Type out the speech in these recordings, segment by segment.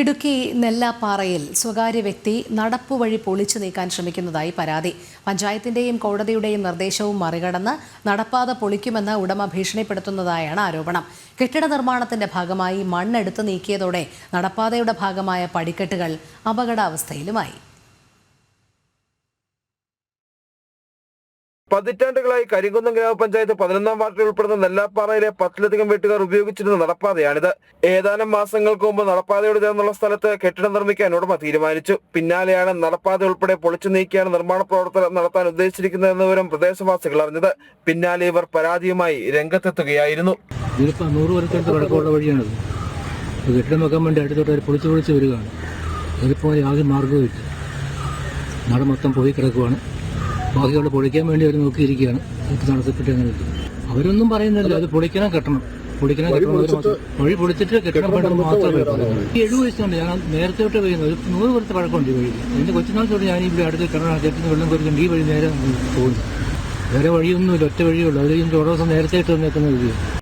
ഇടുക്കി നെല്ലാപ്പാറയിൽ സ്വകാര്യ വ്യക്തി നടപ്പുവഴി പൊളിച്ചു നീക്കാൻ ശ്രമിക്കുന്നതായി പരാതി. പഞ്ചായത്തിന്റെയും കോടതിയുടെയും നിർദ്ദേശവും മറികടന്ന് നടപ്പാത പൊളിക്കുമെന്ന് ഉടമ ഭീഷണിപ്പെടുത്തുന്നതായാണ് ആരോപണം. കെട്ടിട നിർമ്മാണത്തിന്റെ ഭാഗമായി മണ്ണെടുത്ത് നീക്കിയതോടെ നടപ്പാതയുടെ ഭാഗമായ പടിക്കെട്ടുകൾ അപകടാവസ്ഥയിലുമായി. പതിറ്റാണ്ടുകളായി കരിങ്കുന്നം ഗ്രാമപഞ്ചായത്ത് പതിനൊന്നാം വാർഡിൽ ഉൾപ്പെടുന്ന നെല്ലാപ്പാറയിലെ പത്തിലധികം വീട്ടുകാർ ഉപയോഗിച്ചിരുന്ന നടപ്പാതയാണിത്. ഏതാനും മാസങ്ങൾക്ക് മുമ്പ് നടപ്പാതയോട് ചേർന്നുള്ള സ്ഥലത്ത് കെട്ടിടം നിർമ്മിക്കാൻ ഉടമ തീരുമാനിച്ചു. പിന്നാലെയാണ് നടപ്പാത ഉൾപ്പെടെ പൊളിച്ചു നീക്കിയാണ് നിർമ്മാണ പ്രവർത്തനം നടത്താൻ ഉദ്ദേശിച്ചിരിക്കുന്നതെന്ന് വിവരം പ്രദേശവാസികൾ അറിഞ്ഞത്. പിന്നാലെ ഇവർ പരാതിയുമായി രംഗത്തെത്തുകയായിരുന്നു. നൂറ് വേണ്ടി വരികയാണ്. മാർഗവും ഇല്ല മൊത്തം പോയി കിടക്കുവാണ്. ബാക്കിയുള്ള പൊളിക്കാൻ വേണ്ടി അവർ നോക്കിയിരിക്കുകയാണ്. തടസ്സപ്പെട്ട് അങ്ങനെ അവരൊന്നും പറയുന്നില്ല. അത് പൊളിക്കണം കെട്ടണം. പൊളിക്കണം കെട്ടണം വഴി പൊളിച്ചിട്ട് കെട്ടണം വേണമെന്ന് മാത്രമേ പറയുന്നുള്ളൂ ഈ എഴുപത് വയസ്സുണ്ട് ഞാൻ നേരത്തെ തൊട്ട് കഴിയുന്നത് ഒരു നൂറ് വർഷത്തെ പഴക്കമുണ്ട് ഈ വഴി. എന്റെ കൊച്ചുനാൾ തൊട്ട് ഞാൻ ഇവിടെ അടുത്ത് കിണർ ചേട്ടന് വെള്ളം കൊടുക്കുന്നുണ്ട് ഈ വഴി നേരെ പോകുന്നു. വേറെ വഴിയൊന്നുമില്ല. ഒറ്റ വഴിയുള്ളൂ. അതിലും ദിവസം നേരത്തെ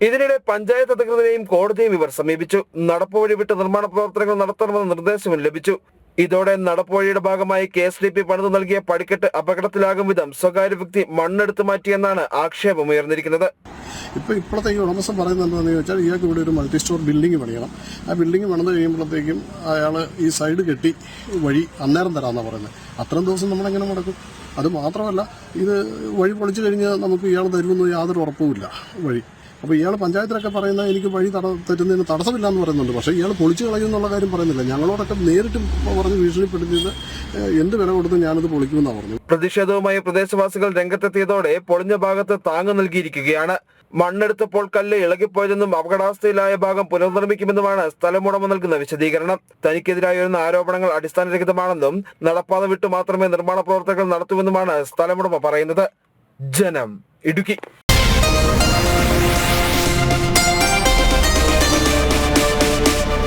ഇതിനിടെ പഞ്ചായത്ത് അധികൃതരെയും കോടതിയും ഇവർ സമീപിച്ചു. നടപ്പുവഴി വിട്ട് നിർമ്മാണ പ്രവർത്തനങ്ങൾ നടത്തണമെന്ന നിർദ്ദേശവും ലഭിച്ചു. ഇതോടെ നടപ്പുവഴിയുടെ ഭാഗമായി കെ എസ് ഡി പി പണിത് നൽകിയ പടിക്കെട്ട് അപകടത്തിലാകും വിധം സ്വകാര്യ വ്യക്തി മണ്ണെടുത്ത് മാറ്റിയെന്നാണ് ആക്ഷേപം ഉയർന്നിരിക്കുന്നത്. ഇപ്പോൾ ഇപ്പോഴത്തെ ഈ ഉടമസ്ഥൻ എന്താണെന്ന് ചോദിച്ചാൽ ഇയാൾക്ക് ഇവിടെ ഒരു മൾട്ടി സ്റ്റോർ ബിൽഡിംഗ് പണിയണം. ആ ബിൽഡിംഗ് പണിത് കഴിയുമ്പോഴത്തേക്കും അയാൾ ഈ സൈഡ് കെട്ടി വഴി അന്നേരം തരാമെന്നാണ് പറയുന്നത്. അത്രയും ദിവസം നമ്മളെങ്ങനെ മുടക്കും അത് മാത്രമല്ല ഇത് വഴി പൊളിച്ചു കഴിഞ്ഞാൽ നമുക്ക് ഇയാൾ തരുമെന്ന് യാതൊരു ഉറപ്പുമില്ല വഴി. അപ്പോൾ ഇയാൾ പഞ്ചായത്തിലൊക്കെ പറയുന്ന എനിക്ക് വഴി തട തെറ്റുന്നതിന് തടസ്സമില്ല എന്ന് പറയുന്നുണ്ട്. പക്ഷേ ഇയാൾ പൊളിച്ചു കളയുന്നുള്ള കാര്യം പറയുന്നില്ല. ഞങ്ങളോടൊക്കെ നേരിട്ട് പറഞ്ഞ് ഭീഷണിപ്പെടുത്തിയത് എന്ത് വില കൊടുത്ത് ഞാനത് പൊളിക്കുമെന്നാണ് പറഞ്ഞു പ്രതിഷേധവുമായി പ്രദേശവാസികൾ രംഗത്തെത്തിയതോടെ പൊളിഞ്ഞ ഭാഗത്ത് താങ്ങ് നൽകിയിരിക്കുകയാണ്. മണ്ണെടുത്തപ്പോൾ കല്ല് ഇളകിപ്പോയതെന്നും അപകടാവസ്ഥയിലായ ഭാഗം പുനർനിർമ്മിക്കുമെന്നുമാണ് സ്ഥലമുടമ നൽകുന്ന വിശദീകരണം. തനിക്കെതിരായി വരുന്ന ആരോപണങ്ങൾ അടിസ്ഥാനരഹിതമാണെന്നും നടപ്പാത വിട്ടു മാത്രമേ നിർമ്മാണ പ്രവർത്തനങ്ങൾ നടത്തുമെന്നുമാണ് സ്ഥലമുടമ പറയുന്നത്. ജനം ഇടുക്കി.